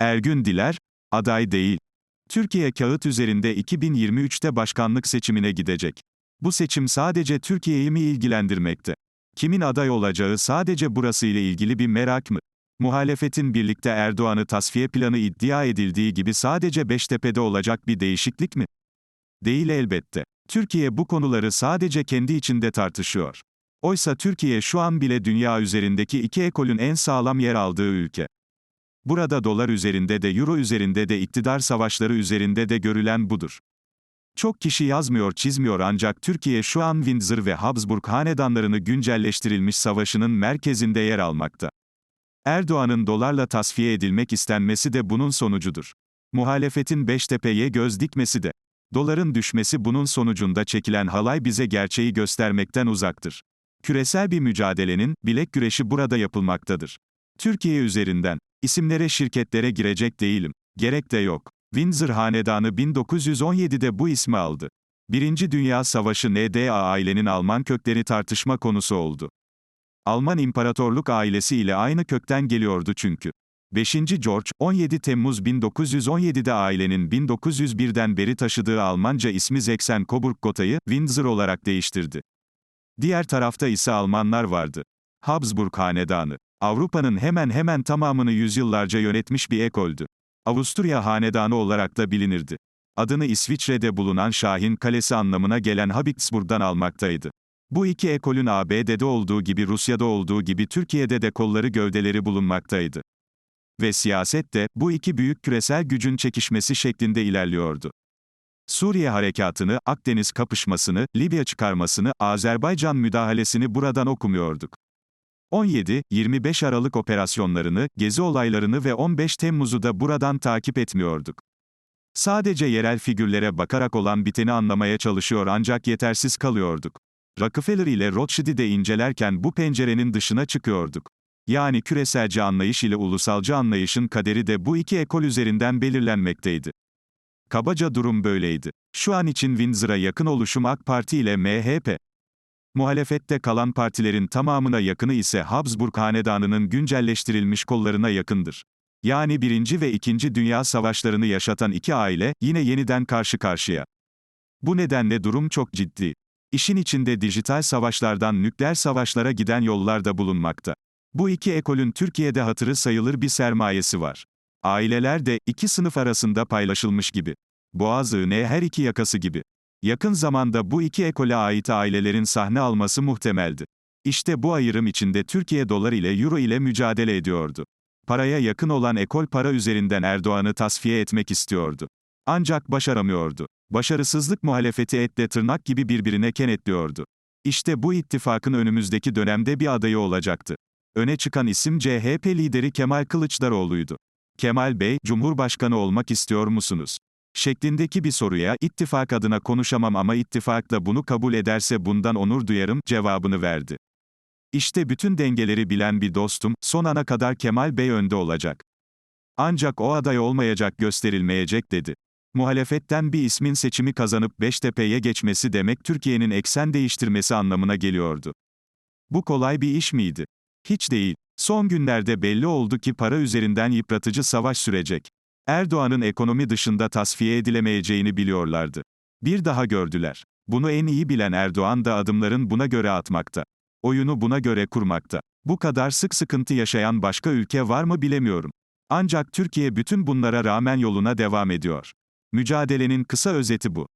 Ergün Diler, aday değil. Türkiye kağıt üzerinde 2023'te başkanlık seçimine gidecek. Bu seçim sadece Türkiye'yi mi ilgilendirmekte? Kimin aday olacağı sadece burası ile ilgili bir merak mı? Muhalefetin birlikte Erdoğan'ı tasfiye planı iddia edildiği gibi sadece Beştepe'de olacak bir değişiklik mi? Değil elbette. Türkiye bu konuları sadece kendi içinde tartışıyor. Oysa Türkiye şu an bile dünya üzerindeki iki ekolün en sağlam yer aldığı ülke. Burada dolar üzerinde de euro üzerinde de iktidar savaşları üzerinde de görülen budur. Çok kişi yazmıyor çizmiyor ancak Türkiye şu an Windsor ve Habsburg hanedanlarını güncelleştirilmiş savaşının merkezinde yer almakta. Erdoğan'ın dolarla tasfiye edilmek istenmesi de bunun sonucudur. Muhalefetin Beştepe'ye göz dikmesi de. Doların düşmesi bunun sonucunda çekilen halay bize gerçeği göstermekten uzaktır. Küresel bir mücadelenin, bilek güreşi burada yapılmaktadır. Türkiye üzerinden, isimlere şirketlere girecek değilim. Gerek de yok. Windsor Hanedanı 1917'de bu ismi aldı. Birinci Dünya Savaşı NDA ailenin Alman kökleri tartışma konusu oldu. Alman İmparatorluk ailesi ile aynı kökten geliyordu çünkü. 5. George, 17 Temmuz 1917'de ailenin 1901'den beri taşıdığı Almanca ismi Sachsen-Coburg-Gotha'yı, Windsor olarak değiştirdi. Diğer tarafta ise Almanlar vardı. Habsburg Hanedanı. Avrupa'nın hemen hemen tamamını yüzyıllarca yönetmiş bir ekoldü. Avusturya Hanedanı olarak da bilinirdi. Adını İsviçre'de bulunan Şahin Kalesi anlamına gelen Habsburg'dan almaktaydı. Bu iki ekolün ABD'de olduğu gibi Rusya'da olduğu gibi Türkiye'de de kolları gövdeleri bulunmaktaydı. Ve siyaset de, bu iki büyük küresel gücün çekişmesi şeklinde ilerliyordu. Suriye harekatını, Akdeniz kapışmasını, Libya çıkarmasını, Azerbaycan müdahalesini buradan okumuyorduk. 17-25 Aralık operasyonlarını, gezi olaylarını ve 15 Temmuz'u da buradan takip etmiyorduk. Sadece yerel figürlere bakarak olan biteni anlamaya çalışıyor ancak yetersiz kalıyorduk. Rockefeller ile Rothschild'i de incelerken bu pencerenin dışına çıkıyorduk. Yani küreselci anlayış ile ulusalcı anlayışın kaderi de bu iki ekol üzerinden belirlenmekteydi. Kabaca durum böyleydi. Şu an için Windsor'a yakın oluşum AK Parti ile MHP. Muhalefette kalan partilerin tamamına yakını ise Habsburg Hanedanı'nın güncelleştirilmiş kollarına yakındır. Yani Birinci ve İkinci Dünya Savaşlarını yaşatan iki aile, yine yeniden karşı karşıya. Bu nedenle durum çok ciddi. İşin içinde dijital savaşlardan nükleer savaşlara giden yollar da bulunmakta. Bu iki ekolün Türkiye'de hatırı sayılır bir sermayesi var. Aileler de iki sınıf arasında paylaşılmış gibi. Boğaz iğne her iki yakası gibi. Yakın zamanda bu iki ekole ait ailelerin sahne alması muhtemeldi. İşte bu ayrım içinde Türkiye dolar ile euro ile mücadele ediyordu. Paraya yakın olan ekol para üzerinden Erdoğan'ı tasfiye etmek istiyordu. Ancak başaramıyordu. Başarısızlık muhalefeti etle tırnak gibi birbirine kenetliyordu. İşte bu ittifakın önümüzdeki dönemde bir adayı olacaktı. Öne çıkan isim CHP lideri Kemal Kılıçdaroğlu'ydu. Kemal Bey, Cumhurbaşkanı olmak istiyor musunuz? Şeklindeki bir soruya ittifak adına konuşamam ama ittifak da bunu kabul ederse bundan onur duyarım cevabını verdi. İşte bütün dengeleri bilen bir dostum, son ana kadar Kemal Bey önde olacak. Ancak o aday olmayacak gösterilmeyecek dedi. Muhalefetten bir ismin seçimi kazanıp Beştepe'ye geçmesi demek Türkiye'nin eksen değiştirmesi anlamına geliyordu. Bu kolay bir iş miydi? Hiç değil. Son günlerde belli oldu ki para üzerinden yıpratıcı savaş sürecek. Erdoğan'ın ekonomi dışında tasfiye edilemeyeceğini biliyorlardı. Bir daha gördüler. Bunu en iyi bilen Erdoğan da adımların buna göre atmakta. Oyunu buna göre kurmakta. Bu kadar sık sıkıntı yaşayan başka ülke var mı bilemiyorum. Ancak Türkiye bütün bunlara rağmen yoluna devam ediyor. Mücadelenin kısa özeti bu.